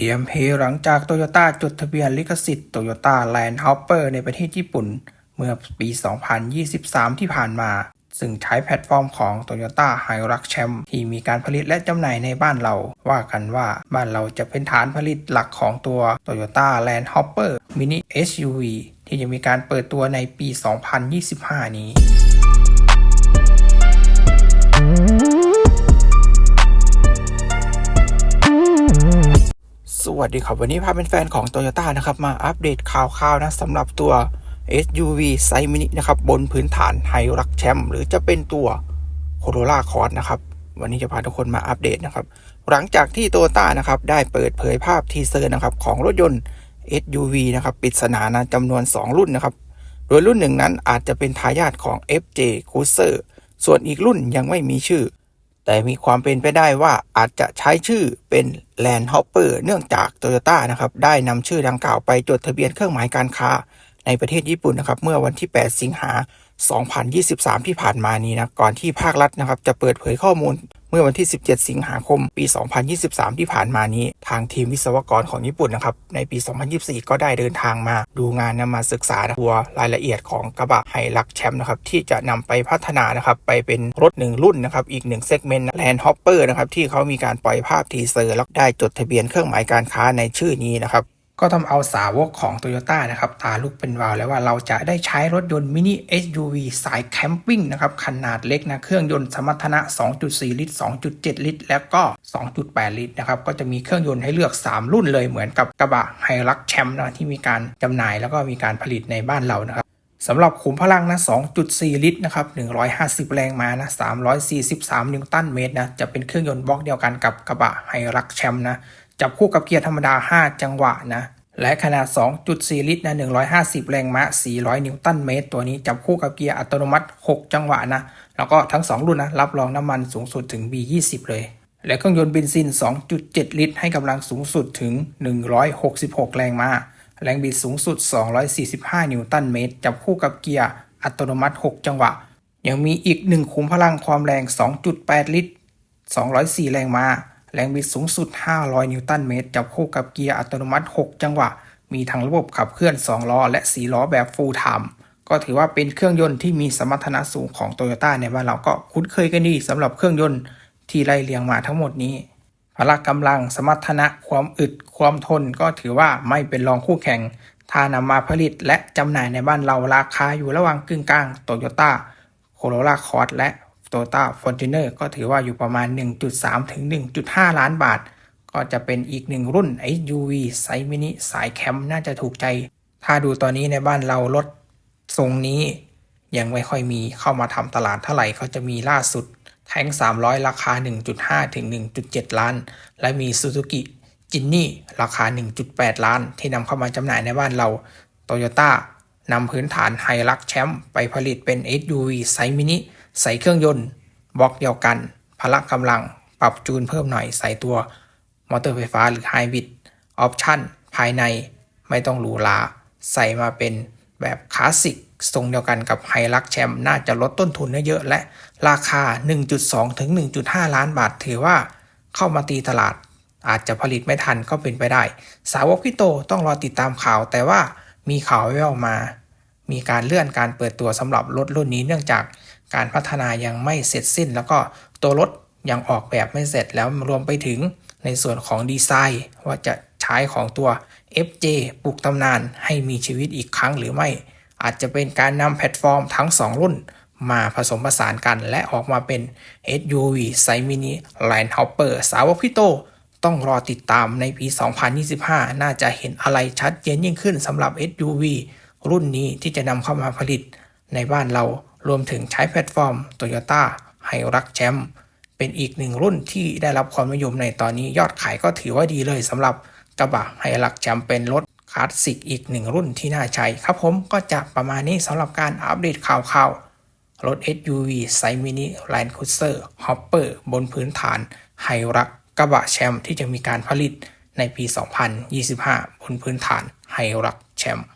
รียมเพหลังจากโตโยต้าจดทะเบียนลิขสิทธิ์โตโยต้าแลนด์ฮอปเปอร์ในประเทศญี่ปุ่น เมื่อปี 2023 ที่ผ่านมา ซึ่งใช้แพลตฟอร์มของ Toyota h i r u x c h a m ที่มีการผลิตและจำหน่ายในบ้านเรา ว่ากันว่าบ้านเราจะเป็นฐานผลิตหลักของตัว Toyota Land Hopper Mini SUV ที่จะมีการเปิดตัวในปี 2025 นี้ สวัสดีครับ วันนี้พาเป็นแฟนของ Toyota นะครับ มาอัปเดตข่าวๆนะสำหรับตัว SUV ไซส์มินินะครับ บนพื้นฐานไฮรักแชมหรือจะเป็นตัว Corolla Cross นะครับ วันนี้จะพาทุกคนมาอัปเดตนะครับ หลังจากที่ Toyota นะครับ ได้เปิดเผยภาพทีเซอร์นะครับ ของรถยนต์ SUV นะครับปริศนานะจำนวน 2 รุ่นนะครับ โดยรุ่นหนึ่งนั้นอาจจะเป็นทายาทของ FJ Cruiser ส่วนอีกรุ่นยังไม่มีชื่อ แต่มีความเป็นไปได้ว่าอาจจะใช้ชื่อเป็น Land Hopper เนื่องจาก Toyota นะครับได้นำชื่อดังกล่าวไปจดทะเบียนเครื่องหมายการค้าในประเทศญี่ปุ่นนะครับเมื่อวันที่ 8 สิงหา 2023 ที่ผ่านมานี้นะก่อนที่ภาครัฐนะครับจะเปิดเผยข้อมูลเมื่อวันที่ 17 สิงหาคม ปี 2023 ที่ผ่านมานี้ ทางทีมวิศวกรของญี่ปุ่นนะครับ ในปี 2024 ก็ได้เดินทางมาดูงานนมาศึกษาตัวรายละเอียดของกระบะไฮลักแชมป์นะครับ ที่จะนำไปพัฒนานะครับ ไปเป็นรถหนึ่งรุ่นนะครับ อีกหนึ่งเซกเมนต์แลนด์ฮอปเปอร์นะครับ ที่เขามีการปล่อยภาพทีเซอร์แล้วได้จดทะเบียนเครื่องหมายการค้าในชื่อนี้นะครับ ก็ทำเอาสาวกของ Toyota นะครับตาลุกเป็นวาวแล้วว่าเราจะได้ใช้รถยนต์มินิ SUV สายแคมปิ้งนะครับขนาดเล็กนะเครื่องยนต์สมรรถนะ 2.4 ลิตร 2.7 ลิตร แล้วก็ 2.8 ลิตรนะครับก็จะมีเครื่องยนต์ให้เลือก 3 รุ่นเลยเหมือนกับกระบะไฮรักแชมป์นะที่มีการจำหน่ายแล้วก็มีการผลิตในบ้านเรานะครับสำหรับขุมพลังนะ 2.4 ลิตรนะครับ 150 แรงม้านะ 343 นิวตันเมตรนะ จะเป็นเครื่องยนต์บล็อกเดียวกันกับกระบะไฮรักแชมป์นะ จับคู่กับเกียร์ธรรมดา 5 จังหวะนะ และขนาด 2.4 ลิตรนะ150 แรงม้า 400 นิวตันเมตร ตัวนี้จับคู่กับเกียร์อัตโนมัติ 6 จังหวะนะ แล้วก็ทั้ง 2 รุ่นนะ รับรองน้ำมันสูงสุดถึง B20 เลย และเครื่องยนต์เบนซิน 2.7 ลิตร ให้กำลังสูงสุดถึง 166 แรงม้า แรงบิดสูงสุด 245 นิวตันเมตร จับคู่กับเกียร์อัตโนมัติ 6 จังหวะ ยังมีอีกหนึ่งขุมพลังความแรง 2.8 ลิตร 204 แรงม้า แรงบิดสูงสุด 500 นิวตันเมตร จับคู่กับเกียร์อัตโนมัติ 6 จังหวะ มีทั้งระบบขับเคลื่อน 2 ล้อ และ 4 ล้อแบบ full time ก็ถือว่าเป็นเครื่องยนต์ที่มีสมรรถนะสูงของ Toyota ในบ้านเราก็คุ้นเคยกันดีสำหรับเครื่องยนต์ที่ไล่เรียงมาทั้งหมดนี้ พละกำลัง สมรรถนะ ความอึด ความทน ก็ถือว่าไม่เป็นรองคู่แข่ง ถ้านำมาผลิตและจำหน่ายในบ้านเราราคาอยู่ระหว่างกึ่งกลางโตโยต้าโคโรล่าคอร์และ โตโยต้าฟอร์จูเนอร์ก็ถือว่าอยู่ประมาณ 1.3 ถึง 1.5 ล้านบาท ก็จะเป็นอีกหนึ่งรุ่น SUV ไซส์มินิสายแคมป์น่าจะถูกใจ ถ้าดูตอนนี้ในบ้านเรารถทรงนี้ยังไม่ค่อยมีเข้ามาทำตลาดเท่าไหร่เขาจะมีล่าสุด แท้ง 300 ราคา 1.5 ถึง 1.7 ล้าน และมี Suzuki จินนี่ราคา 1.8 ล้าน ที่นำเข้ามาจำหน่ายในบ้านเรา Toyota นำพื้นฐานไฮรักแชมป์ไปผลิตเป็น SUV ไซส์มินิ ใส่เครื่องยนต์บล็อกเดียวกัน พละกำลังปรับจูนเพิ่มหน่อยใส่ตัวมอเตอร์ไฟฟ้าหรือไฮบริดออปชั่นภายในไม่ต้องหรูหราใส่มาเป็นแบบคลาสสิกทรงเดียวกันกับไฮรักแชมป์น่าจะลดต้นทุนได้เยอะและราคา 1.2 ถึง 1.5 ล้านบาท ถือว่าเข้ามาตีตลาด อาจจะผลิตไม่ทันก็เป็นไปได้ สาวกพี่โตต้องรอติดตามข่าว แต่ว่ามีข่าวแว่วมา มีการเลื่อนการเปิดตัวสำหรับรถรุ่นนี้เนื่องจาก การพัฒนายังไม่เสร็จสิ้น แล้วก็ตัวรถยังออกแบบไม่เสร็จแล้วรวมไปถึงในส่วนของดีไซน์ ว่าจะใช้ของตัว FJ ปลุกตำนานให้มีชีวิตอีกครั้งหรือไม่ อาจจะเป็นการนำแพลตฟอร์มทั้ง 2 รุ่น มาผสมผสานกันและออกมาเป็น SUV ไซมินิ Line Hopper สาวกพี่โต ต้องรอติดตามในปี 2025 น่าจะเห็นอะไรชัดเจนยิ่งขึ้นสำหรับ SUV รุ่นนี้ที่จะนำเข้ามาผลิต ในบ้านเรารวมถึงใช้แพลตฟอร์ม Toyota h i r u x Champ เป็นอีกหนึ่งรุ่นที่ได้รับความนิยมในตอนนี้ยอดขายก็ถือว่าดีเลยสำหรับกระบะไฮรักแชมป์เป็นรถคลาสสิกอีกหนึ่งรุ่นที่น่าใช้ครับผมก็จะประมาณนี้สำหรับการอัปเดตข่าวๆรถ SUV ไซมินิ Land Cruiser Hopper บนพื้นฐานไฮรักกระบะแชมป์ที่จะมีการผลิตในปี 2025 บนพื้นฐานไฮรักแชมป์